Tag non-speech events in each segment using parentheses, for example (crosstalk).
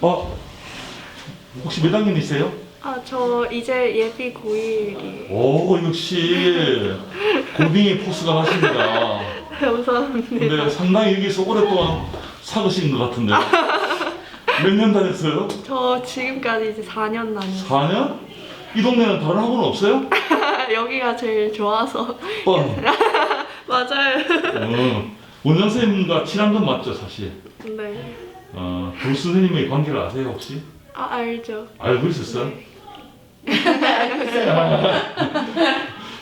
어, 혹시 몇 학년이세요? 아, 저 이제 예비 고1이에요. 오, 역시 고딩의 포스가 나십니다. (laughs) 감사합니다. 근데 상당히 여기 서 오랫동안 사으신 것 같은데. 몇년 다녔어요? 저 지금까지 이제 4년 다녔어요. 4년? 이 동네는 다른 학원 없어요? (laughs) 여기가 제일 좋아서. 어. (laughs) 맞아요. 어. 원장 선생님과 친한 건 맞죠, 사실? 네. 어, 두 선생님의 관계를 아세요, 혹시? 아, 알죠. 알고 있었어요? (laughs)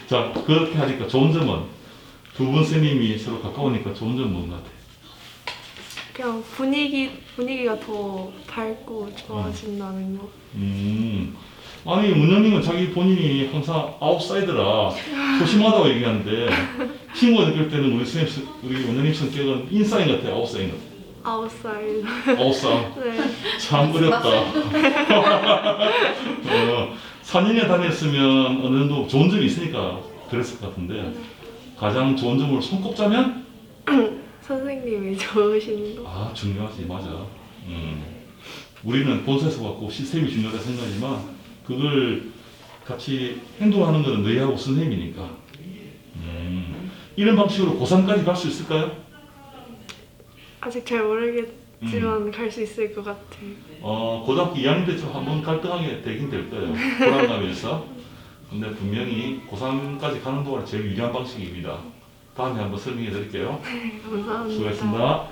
자, 그렇게 하니까 좋은 점은 두분 선생님이 서로 가까우니까 좋은 점은 뭔 것 같아요? 그냥 분위기, 분위기가 더 밝고 좋아진다는 거. 음. 아니, 문영님은 자기 본인이 항상 아웃사이더라 소심하다고 얘기하는데 (laughs) 친구가 느낄 때는 우리 성- 우리 원장님 성격은 인사인 같아요, 아웃사인 같아요. 아웃사이드. 아웃사. (laughs) 네. 참 어렵다. 어, 4년에 다녔으면 어느 정도 좋은 점이 있으니까 그랬을 것 같은데 가장 좋은 점을 손꼽자면 (clears throat) 선생님이 좋으신 거. 아 중요하지 맞아. 음. 우리는 본사에서 받고 시스템이 중요하다 생각하지만 그걸 같이 행동하는 것은 너희하고 선생님이니까. 음. 이런 방식으로 고3까지 갈 수 있을까요? 아직 잘 모르겠지만 갈 수 있을 것 같아요. 어, 고등학교 2학년 때쯤 한번 갈등하게 되긴 될 거예요. 불안감에서. 근데 분명히 고3까지 가는 동안 제일 유리한 방식입니다. 다음에 한번 설명해 드릴게요. 감사합니다. 수고하셨습니다.